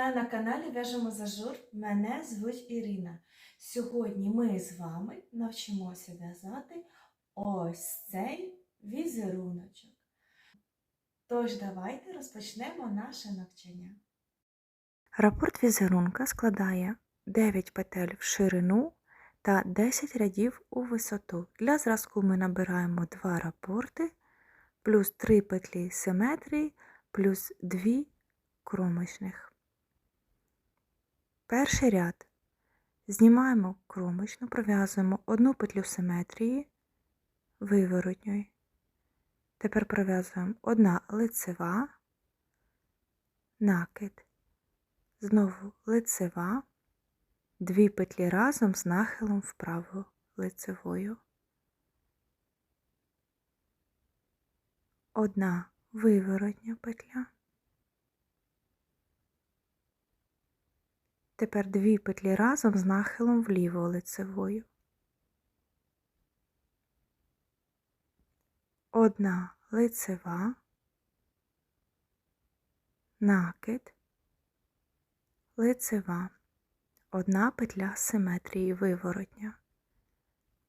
Вітаю на каналі В'яжемо зажур. Мене звуть Ірина. Сьогодні ми з вами навчимося в'язати ось цей візеруночок. Тож давайте розпочнемо наше навчання. Рапорт візерунка складає 9 петель в ширину та 10 рядів у висоту. Для зразку ми набираємо 2 рапорти, плюс 3 петлі симетрії, плюс 2 кромочних. Перший ряд. Знімаємо кромочну, пров'язуємо одну петлю симетрії виворотньої. Тепер пров'язуємо одна лицева, накид. Знову лицева, дві петлі разом з нахилом вправо лицевою. Одна виворотня петля. Тепер дві петлі разом з нахилом вліво лицевою. Одна лицева, накид. Лицева, одна петля симетрії виворотня,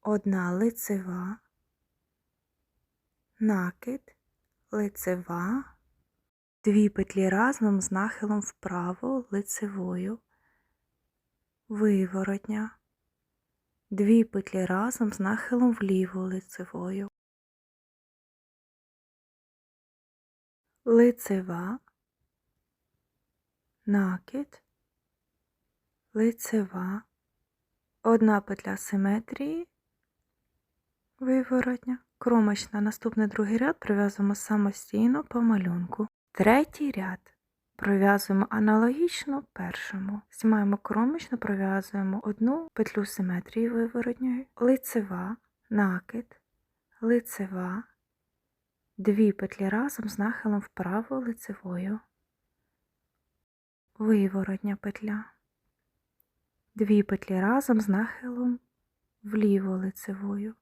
одна лицева, накид, лицева, дві петлі разом з нахилом вправо лицевою, виворотня, дві петлі разом з нахилом вліво лицевою, лицева, накид, лицева, одна петля симетрії, виворотня, кромочна, наступний другий ряд пров'язуємо самостійно по малюнку. Третій ряд пров'язуємо аналогічно першому. Знімаємо кромочну, пров'язуємо одну петлю симетрії виворотньої, лицева, накид, лицева, дві петлі разом з нахилом вправо лицевою, виворотня петля. Дві петлі разом з нахилом вліво лицевою,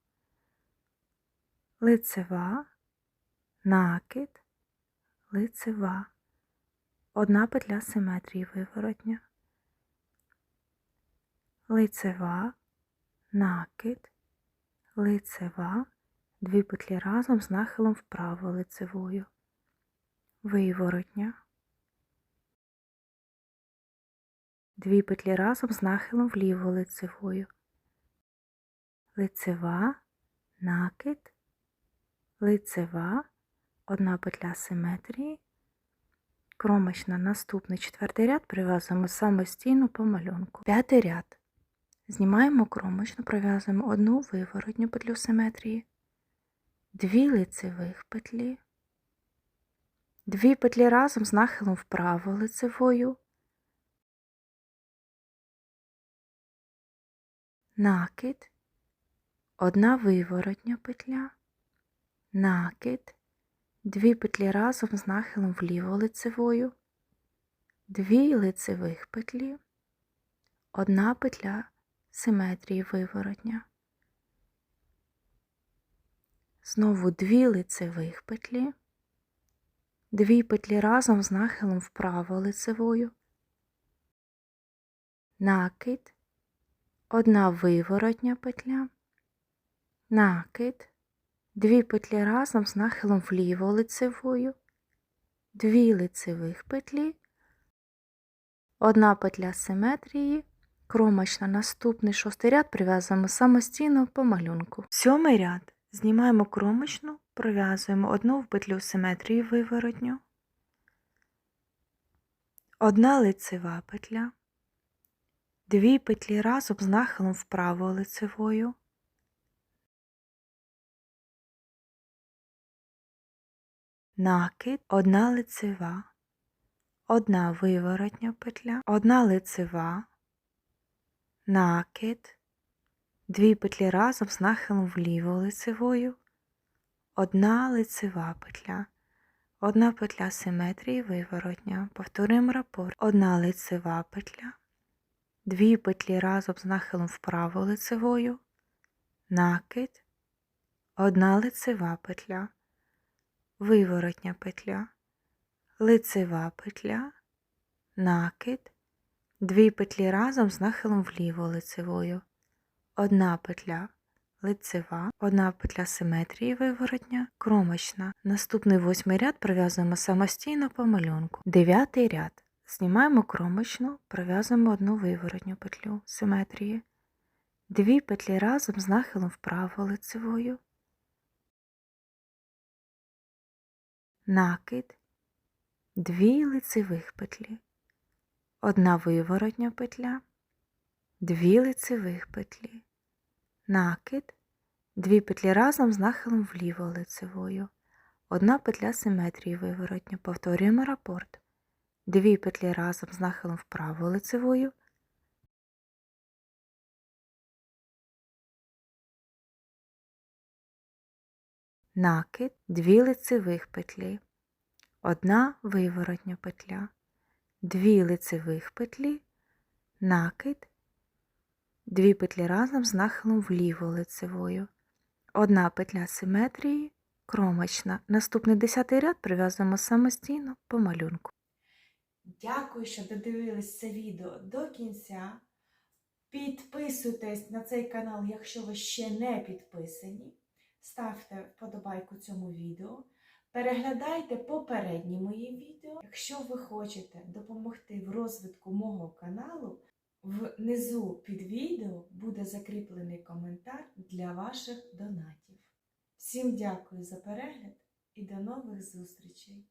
лицева, накид, лицева, одна петля симетрії виворотня, лицева, накид, лицева, дві петлі разом з нахилом вправо лицевою, виворотня. дві петлі разом з нахилом вліво лицевою, лицева, накид, лицева, одна петля симетрії, кромочна наступний четвертий ряд прив'язуємо самостійно по малюнку. П'ятий ряд. Знімаємо кромочну, пров'язуємо одну виворотню петлю симетрії, дві лицевих петлі, дві петлі разом з нахилом вправо лицевою, накид, одна виворотня петля, накид, дві петлі разом з нахилом вліво лицевою, дві лицевих петлі, одна петля симетрії виворотня, знову дві лицевих петлі, дві петлі разом з нахилом вправо лицевою, накид, одна виворотня петля, накид, дві петлі разом з нахилом вліво лицевою, дві лицевих петлі, одна петля симетрії, кромочна наступний шостий ряд прив'язуємо самостійно по малюнку. Сьомий ряд знімаємо кромочну, пров'язуємо одну в петлю симетрії виворотню, одна лицева петля, дві петлі разом з нахилом вправо лицевою, накид, одна лицева, одна виворотня петля, одна лицева, накид, дві петлі разом з нахилом вліво лицевою, одна лицева петля, одна петля симетрії виворотня, повторюємо рапорт, одна лицева петля, дві петлі разом з нахилом вправо лицевою, накид, одна лицева петля, виворотня петля, лицева петля, накид, дві петлі разом з нахилом вліво лицевою, одна петля лицева, одна петля симетрії виворотня, кромочна. Наступний восьмий ряд пров'язуємо самостійно по малюнку. Дев'ятий ряд. Знімаємо кромочну, пров'язуємо одну виворотню петлю симетрії, дві петлі разом з нахилом вправо лицевою, накид, дві лицевих петлі, одна виворотня петля, дві лицевих петлі, накид, дві петлі разом з нахилом вліво лицевою, одна петля симетрії виворотня, повторюємо рапорт, дві петлі разом з нахилом вправо лицевою, накид, дві лицевих петлі, одна виворотня петля, дві лицевих петлі, накид, дві петлі разом з нахилом вліво лицевою, одна петля симетрії, кромочна. Наступний десятий ряд прив'язуємо самостійно по малюнку. Дякую, що додивились це відео до кінця. Підписуйтесь на цей канал, якщо ви ще не підписані. Ставте вподобайку цьому відео. Переглядайте попередні мої відео. Якщо ви хочете допомогти в розвитку мого каналу, внизу під відео буде закріплений коментар для ваших донатів. Всім дякую за перегляд і до нових зустрічей!